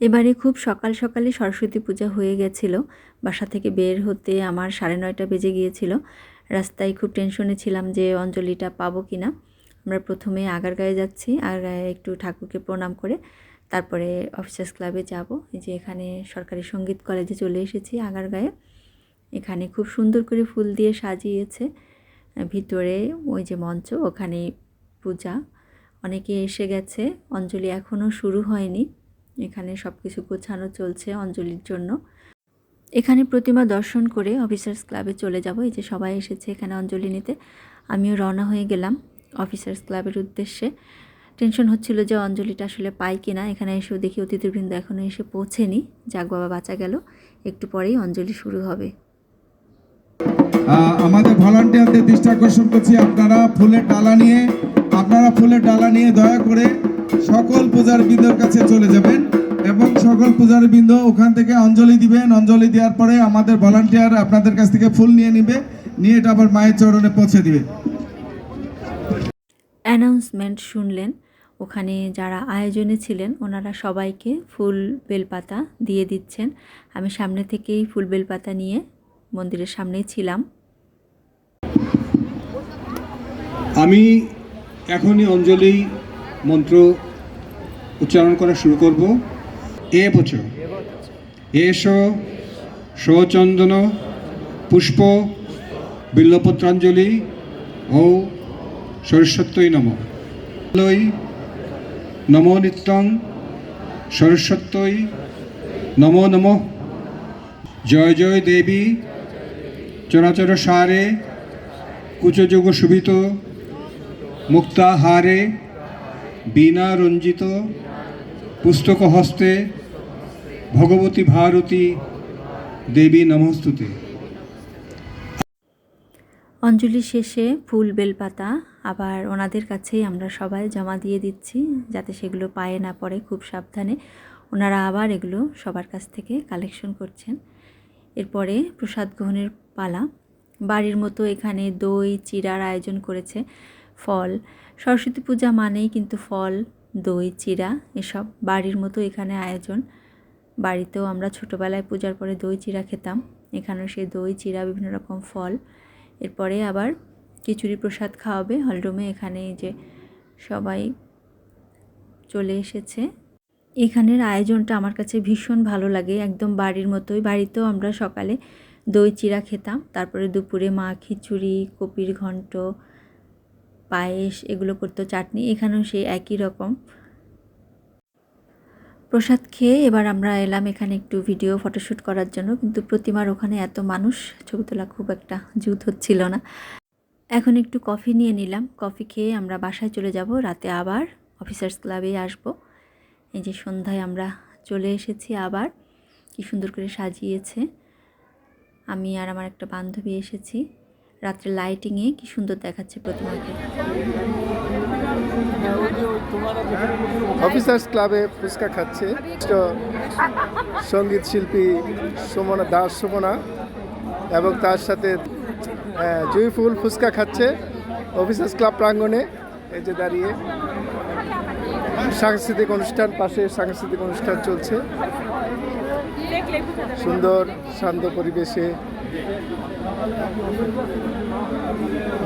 এবারে খুব সকাল সকালে সরস্বতী পূজা হয়ে গেছিল। বাসা থেকে বের হতে আমার সাড়ে নয়টা বেজে গিয়েছিল। রাস্তায় খুব টেনশনে ছিলাম যে অঞ্জলিটা পাবো কি না আমরা প্রথমে আগারগাঁয়ে যাচ্ছি, আগারগাঁয়ে একটু ঠাকুরকে প্রণাম করে তারপরে অফিসার্স ক্লাবে যাব। এই যে এখানে সরকারি সংগীত কলেজে চলে এসেছি আগারগাঁয়ে। এখানে খুব সুন্দর করে ফুল দিয়ে সাজিয়েছে। ভিতরে ওই যে মঞ্চ ওখানে পূজা। অনেকে এসে গেছে। অঞ্জলি এখনও শুরু হয়নি। এখানে সব কিছু গোছানো চলছে অঞ্জলির জন্য। এখানে প্রতিমা দর্শন করে অফিসার্স ক্লাবে চলে যাব। এই যে সবাই এসেছে এখানে অঞ্জলি নিতে। আমিও রওনা হয়ে গেলাম অফিসার্স ক্লাবের উদ্দেশ্যে। টেনশন হচ্ছিল যে অঞ্জলিটা আসলে পাই কি না এখানে এসেও দেখি অতিথিবৃন্দ এখনও এসে পৌঁছেনি। যাক বাবা বাঁচা গেল। একটু পরেই অঞ্জলি শুরু হবে। আমাদের ভলান্টিয়ারদের দৃষ্টি আকর্ষণ করছি আপনারা ফুলের ডালা নিয়ে। আপনারা ফুলের ডালা নিয়ে দয়া করে সকল পূজার বৃন্দর কাছে চলে যাবেন। সকল পূজার বৃন্দ ওখান থেকে অঞ্জলি দিবেন। অঞ্জলি দেওয়ার পরে আমাদের ভলান্টিয়ার আপনাদের কাছ থেকে ফুল নিয়ে নেবে। নিয়ে এটা আবার মায়ের চরণে পৌঁছে দিবে। অ্যানাউন্সমেন্ট শুনলেন। ওখানে যারা আয়োজনে ছিলেন ওনারা সবাইকে ফুল বেলপাতা দিয়ে দিচ্ছেন। আমি সামনে থেকেই ফুল বেলপাতা নিয়ে মন্দিরের সামনেই ছিলাম। আমি এখনই অঞ্জলি মন্ত্র উচ্চারণ করা শুরু করব। এ বছর এস সচন্দন পুষ্প, বিল্লপত্রাঞ্জলি ও সরস্বত্যই নম। লই নমো নিত্যং সরস্বত্যই নমো নম। জয় জয় দেবী, চরাচর সারে, কুচযোগ শোভিত মুক্তাহারে, বীণা রঞ্জিত, পুস্তক হস্তে ভগবতী ভারতী দেবী নমস্তুতে। অঞ্জলি শেষে ফুল বেলপাতা আবার ওনাদের কাছেই আমরা সবাই জমা দিয়ে দিচ্ছি যাতে সেগুলো পায়ে না পড়ে খুব সাবধানে। ওনারা আবার এগুলো সবার কাছ থেকে কালেকশন করছেন। এরপরে প্রসাদ গ্রহণের পালা। বাড়ির মতো এখানে দই, চিরার আয়োজন করেছে ফল। সরস্বতী পূজা মানেই কিন্তু ফল, দই, চিরা, এসব বাড়ির মতো এখানে আয়োজন। বাড়িতেও আমরা ছোটোবেলায় পূজার পরে দই চিরা খেতাম। এখানেও সেই দই চিরা বিভিন্ন রকম ফল। এরপরে আবার খিচুড়ি প্রসাদ খাওয়াবে। হলরুমে এখানে যে সবাই চলে এসেছে। এখানের আয়োজনটা আমার কাছে ভীষণ ভালো লাগে। একদম বাড়ির মতোই। বাড়িতেও আমরা সকালে দই চিরা খেতাম। তারপরে দুপুরে মা খিচুড়ি, কপির ঘন্ট, পায়েস এগুলো করতো, চাটনি। এখানেও সেই একই রকম। প্রসাদ খেয়ে এবার আমরা এলাম এখানে একটু ভিডিও ফটোশ্যুট করার জন্য। কিন্তু প্রতিমার ওখানে এত মানুষ, ছবি তোলা খুব একটা জুত হচ্ছিল না। এখন একটু কফি নিয়ে নিলাম। কফি খেয়ে আমরা বাসায় চলে যাব। রাতে আবার অফিসার্স ক্লাবে আসব। এই যে সন্ধ্যায় আমরা চলে এসেছি আবার। কি সুন্দর করে সাজিয়েছে। আমি আর আমার একটা বান্ধবী এসেছি। রাত্রে লাইটিংয়ে কি সুন্দর দেখাচ্ছে প্রতিমাকে। অফিসার্স ক্লাবে ফুচকা খাচ্ছে। সংগীত শিল্পী সুমনা দাস সুমনা এবং তার সাথে আহ, জুঁইফুল ফুচকা খাচ্ছে অফিসার্স ক্লাব প্রাঙ্গণে। এই যে দাঁড়িয়ে সাংস্কৃতিক অনুষ্ঠান পাশে সাংস্কৃতিক অনুষ্ঠান চলছে। সুন্দর শান্ত পরিবেশে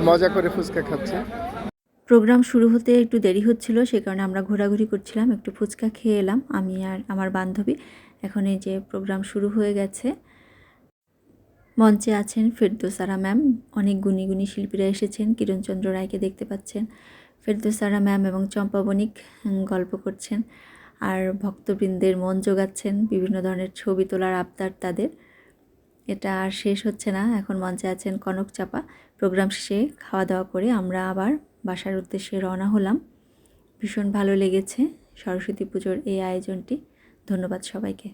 মজা করে ফুচকা খাচ্ছে। প্রোগ্রাম শুরু হতে একটু দেরি হচ্ছিল, সে কারণে আমরা ঘোরাঘুরি করছিলাম, একটু ফুচকা খেয়ে এলাম, আমি আর আমার বান্ধবী। এখন এই যে প্রোগ্রাম শুরু হয়ে গেছে। মঞ্চে আছেন ফেরদোসারা ম্যাম, অনেক গুণী গুণী শিল্পীরা এসেছেন, কিরণচন্দ্র রায়কে দেখতে পাচ্ছেন। ফেরদোসারা ম্যাম এবং চম্পা বণিক গল্প করছেন। আর ভক্তবৃন্দের মন জোগাচ্ছেন, বিভিন্ন ধরনের ছবি তোলার আবদার তাদের। এটা আর শেষ হচ্ছে না। এখন মঞ্চে আছেন কনক চাপা। প্রোগ্রাম শেষে খাওয়া দাওয়া করে আমরা আবার বাসার উদ্দেশ্যে রওনা হলাম। ভীষণ ভালো লেগেছে সরস্বতী পুজোর এই আয়োজনটি। ধন্যবাদ সবাইকে।